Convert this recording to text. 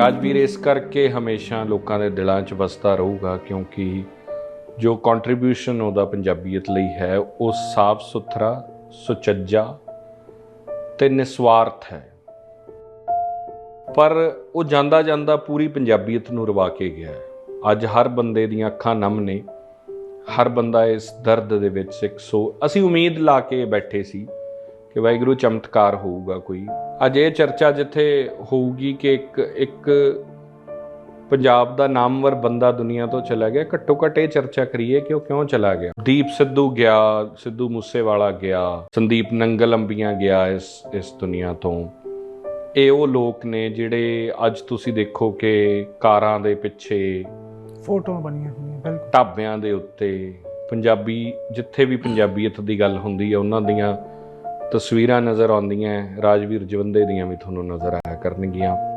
ਰਾਜਵੀਰ ਇਸ ਕਰਕੇ ਹਮੇਸ਼ਾ ਲੋਕਾਂ ਦੇ ਦਿਲਾਂ 'ਚ ਵਸਦਾ ਰਹੂਗਾ, ਕਿਉਂਕਿ ਜੋ ਕੰਟਰੀਬਿਊਸ਼ਨ ਉਹਦਾ ਪੰਜਾਬੀਅਤ ਲਈ ਹੈ, ਉਹ ਸਾਫ਼ ਸੁਥਰਾ, ਸੁਚੱਜਾ ਤੇ ਨਿਸਵਾਰਥ ਹੈ। ਪਰ ਉਹ ਜਾਂਦਾ ਜਾਂਦਾ ਪੂਰੀ ਪੰਜਾਬੀਅਤ ਨੂੰ ਰਵਾ ਕੇ ਗਿਆ ਹੈ। ਅੱਜ ਹਰ ਬੰਦੇ ਦੀਆਂ ਅੱਖਾਂ ਨਮ ਨੇ। ਹਰ ਬੰਦਾ ਇਸ ਦਰਦ ਦੇ ਵਿੱਚ ਇੱਕ ਸੋ। ਅਸੀਂ ਉਮੀਦ ਲਾ ਕੇ ਬੈਠੇ ਸੀ ਕਿ ਵਾਹਿਗੁਰੂ ਚਮਤਕਾਰ ਹੋਊਗਾ ਕੋਈ। ਅੱਜ ਇਹ ਚਰਚਾ ਜਿੱਥੇ ਹੋਊਗੀ ਕਿ ਇੱਕ ਇੱਕ ਪੰਜਾਬ ਦਾ ਨਾਮਵਰ ਬੰਦਾ ਦੁਨੀਆ ਤੋਂ ਚਲਾ ਗਿਆ ਘੱਟੋ ਘੱਟ ਇਹ ਚਰਚਾ ਕਰੀਏ ਕਿ ਉਹ ਕਿਉਂ ਚਲਾ ਗਿਆ। ਦੀਪ ਸਿੱਧੂ ਗਿਆ ਸਿੱਧੂ ਮੂਸੇਵਾਲਾ ਗਿਆ ਸੰਦੀਪ ਨੰਗਲ ਅੰਬੀਆਂ ਗਿਆ ਇਸ ਇਸ ਦੁਨੀਆ ਤੋਂ। ਇਹ ਉਹ ਲੋਕ ਨੇ ਜਿਹੜੇ ਅੱਜ ਤੁਸੀਂ ਦੇਖੋ ਕਿ ਕਾਰਾਂ ਦੇ ਪਿੱਛੇ ਫੋਟੋਆਂ ਬਣੀਆਂ ਹੋਈਆਂ ਬਿਲਕੁਲ। ਢਾਬਿਆਂ ਦੇ ਉੱਤੇ ਪੰਜਾਬੀ ਜਿੱਥੇ ਵੀ ਪੰਜਾਬੀਅਤ ਦੀ ਗੱਲ ਹੁੰਦੀ ਹੈ ਉਹਨਾਂ ਦੀਆਂ ਤਸਵੀਰਾਂ ਨਜ਼ਰ ਆਉਂਦੀਆਂ ਰਾਜਵੀਰ ਜਵੰਦੇ ਦੀਆਂ ਵੀ ਤੁਹਾਨੂੰ ਨਜ਼ਰ ਆਇਆ ਕਰਨਗੀਆਂ।